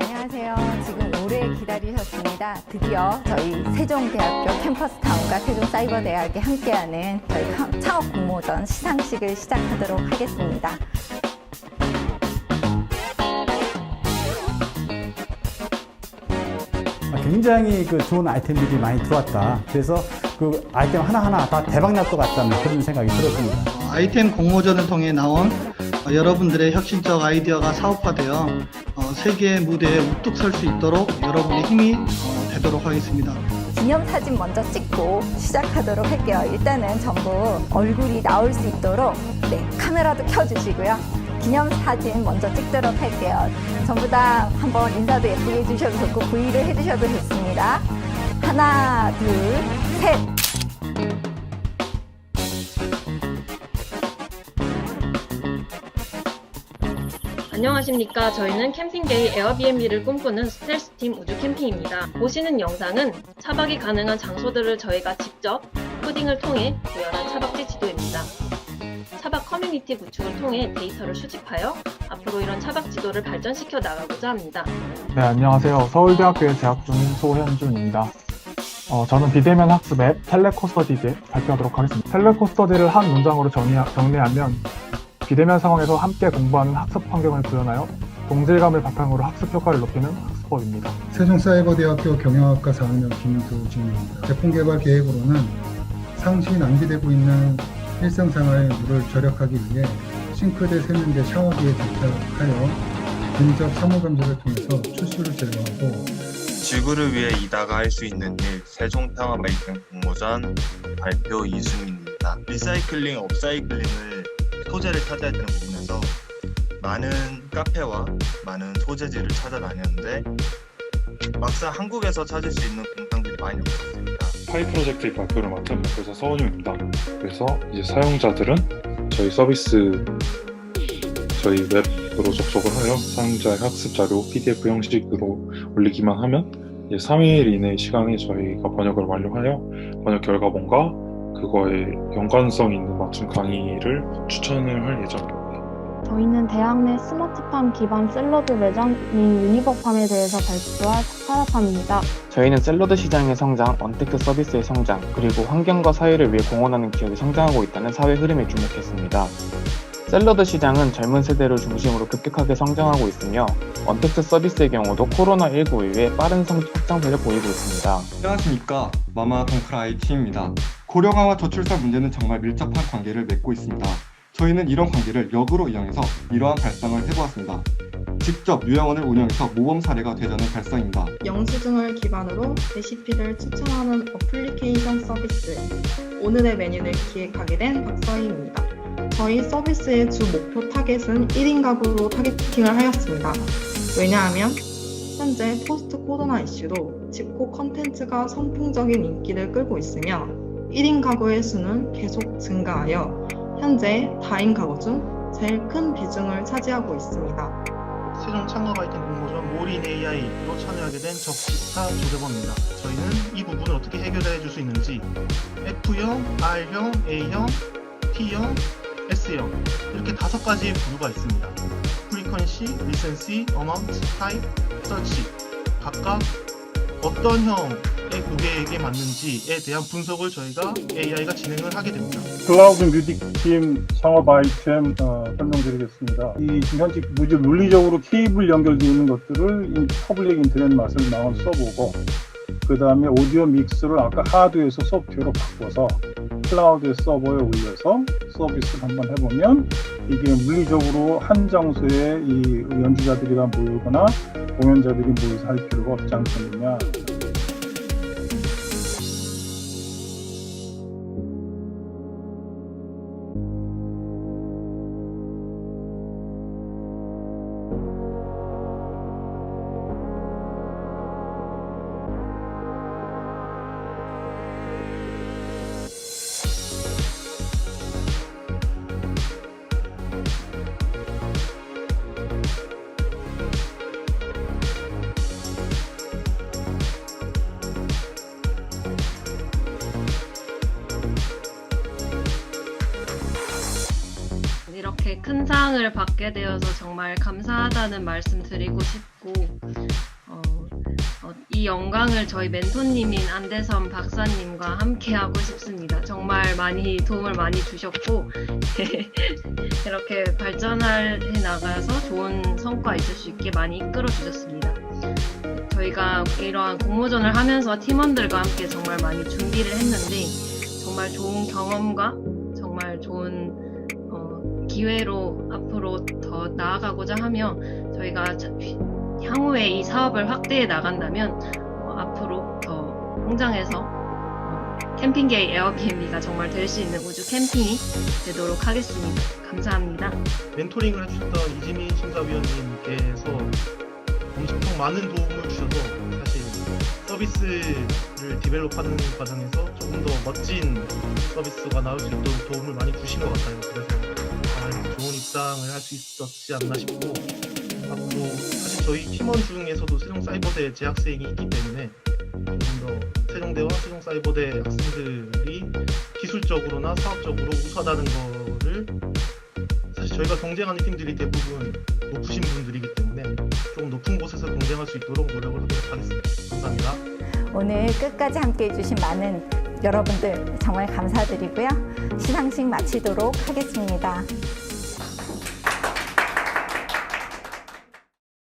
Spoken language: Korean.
안녕하세요. 지금 오래 기다리셨습니다. 드디어 저희 세종대학교 캠퍼스 타운과 세종사이버대학이 함께하는 저희 카- 창업 공모전 시상식을 시작하도록 하겠습니다. 아, 굉장히 그 좋은 아이템들이 많이 들어왔다. 그래서 그 아이템 하나하나 다 대박 날 것 같다는 그런 생각이 들었습니다. 어, 아이템 공모전을 통해 나온 어, 여러분들의 혁신적 아이디어가 사업화되어 어, 세계의 무대에 우뚝 설 수 있도록 여러분의 힘이 어, 되도록 하겠습니다. 기념사진 먼저 찍고 시작하도록 할게요. 일단은 전부 얼굴이 나올 수 있도록 네, 카메라도 켜주시고요. 기념사진 먼저 찍도록 할게요. 전부 다 한번 인사도 예쁘게 해주셔도 좋고 V를 해주셔도 좋습니다. 하나, 둘, 셋. 안녕하십니까. 저희는 캠핑계의 에어비앤비를 꿈꾸는 스텔스팀 우주 캠핑입니다. 보시는 영상은 차박이 가능한 장소들을 저희가 직접 코딩을 통해 구현한 차박지 지도입니다. 차박 커뮤니티 구축을 통해 데이터를 수집하여 앞으로 이런 차박 지도를 발전시켜 나가고자 합니다. 네, 안녕하세요. 서울대학교에 재학 중인 소현준입니다. 어, 저는 비대면 학습 앱 텔레코스터디에 대해 발표하도록 하겠습니다. 텔레코스터디를 한 문장으로 정리, 정리하면 비대면 상황에서 함께 공부하는 학습 환경을 구현하여 동질감을 바탕으로 학습 효과를 높이는 학습법입니다. 세종사이버대학교 경영학과 4학년 김도진입니다. 제품 개발 계획으로는 상시 낭비되고 있는 일상생활의 물을 절약하기 위해 싱크대, 세면대, 샤워기에 장착하여 근접 사무 감지를 통해서 출수를 제거하고 지구를 위해 이다가 할 수 있는 일 세종탕업 아이템 공모전 발표 이승입니다. 리사이클링, 업사이클링을 소재를 찾아야 되는 부분에서 많은 카페와 많은 소재지를 찾아다녔는데 막상 한국에서 찾을 수 있는 공장들이 많이 없었습니다. 파이 프로젝트의 발표를 맡은 회사 서원용입니다. 그래서 이제 사용자들은 저희 서비스 저희 웹으로 접속을 하여 사용자의 학습 자료 PDF 형식으로 올리기만 하면 이제 3일 이내 시간에 저희가 번역을 완료하여 번역 결과본과 그거에 연관성 있는 맞춤 강의를 추천을 할 예정입니다. 저희는 대학 내 스마트팜 기반 샐러드 매장인 유니버팜에 대해서 발표할 스타트업입니다. 저희는 샐러드 시장의 성장, 언택트 서비스의 성장, 그리고 환경과 사회를 위해 공헌하는 기업이 성장하고 있다는 사회 흐름에 주목했습니다. 샐러드 시장은 젊은 세대를 중심으로 급격하게 성장하고 있으며 언택트 서비스의 경우도 코로나19 이후에 빠른 성장 확장세를 보이고 있습니다. 안녕하십니까 마마 동크라 IT입니다. 고령화와 저출산 문제는 정말 밀접한 관계를 맺고 있습니다. 저희는 이런 관계를 역으로 이용해서 이러한 발상을 해보았습니다. 직접 요양원을 운영해서 모범 사례가 되자는 발상입니다. 영수증을 기반으로 레시피를 추천하는 어플리케이션 서비스 오늘의 메뉴를 기획하게 된 박서희입니다. 저희 서비스의 주 목표 타겟은 1인 가구로 타겟팅을 하였습니다. 왜냐하면 현재 포스트 코로나 이슈로 집콕 컨텐츠가 선풍적인 인기를 끌고 있으며 1인 가구의 수는 계속 증가하여 현재 다인 가구 중 제일 큰 비중을 차지하고 있습니다. 세종 창업 아이템 공모전 몰인 AI로 참여하게 된 적시타 조대범입니다. 저희는 이 부분을 어떻게 해결해 줄 수 있는지 F형, R형, A형, T형, S형 이렇게 다섯 가지의 부류가 있습니다. 프리퀀시, 리센시, 어마운트, 타입, 서치 각각 어떤 형의 고객에게 맞는지에 대한 분석을 저희가 AI가 진행을 하게 됩니다. 클라우드 뮤직 팀 창업 아이템 어, 설명드리겠습니다. 이 지금 현재 무지 물리적으로 케이블 연결되어 있는 것들을 인- 퍼블릭 인터넷 맛을 나눠 써보고 그 다음에 오디오 믹스를 아까 하드에서 소프트웨어로 바꿔서 클라우드 서버에 올려서 서비스를 한번 해보면 이게 물리적으로 한 장소에 이 연주자들이가 모이거나 공연자들이 모여서 할 필요가 없지 않겠느냐 이렇게 큰 상을 받게 되어서 정말 감사하다는 말씀 드리고 싶고 어, 어, 이 영광을 저희 멘토님인 안대선 박사님과 함께 하고 싶습니다. 정말 많이 도움을 많이 주셨고 이렇게 발전해 나가서 좋은 성과 있을 수 있게 많이 이끌어 주셨습니다. 저희가 이러한 공모전을 하면서 팀원들과 함께 정말 많이 준비를 했는데 정말 좋은 경험과 정말 좋은 어, 기회로 앞으로 더 나아가고자 하며 저희가 자- 향후에 이 사업을 확대해 나간다면 어, 앞으로 더 성장해서 어, 캠핑계의 에어비앤비가 정말 될 수 있는 우주 캠핑이 되도록 하겠습니다. 감사합니다. 멘토링을 해주셨던 이지민 심사위원님께서 엄청 많은 도움을 주셔서 사실 서비스를 디벨롭하는 과정에서 조금 더 멋진 서비스가 나올 수 있도록 도움을 많이 주신 것 같아요. 그래서 잘 입장을 할 수 있었지 않나 싶고 앞으로 사실 저희 팀원 중에서도 세종 사이버대 재학생이 있기 때문에 조금 더 세종대와 세종 사이버대 학생들이 기술적으로나 사업적으로 우수하다는 거를 사실 저희가 경쟁하는 팀들이 대부분 높으신 분들이기 때문에 조금 높은 곳에서 경쟁할 수 있도록 노력을 하도록 하겠습니다. 감사합니다. 오늘 끝까지 함께 해주신 많은 여러분들 정말 감사드리고요. 시상식 마치도록 하겠습니다.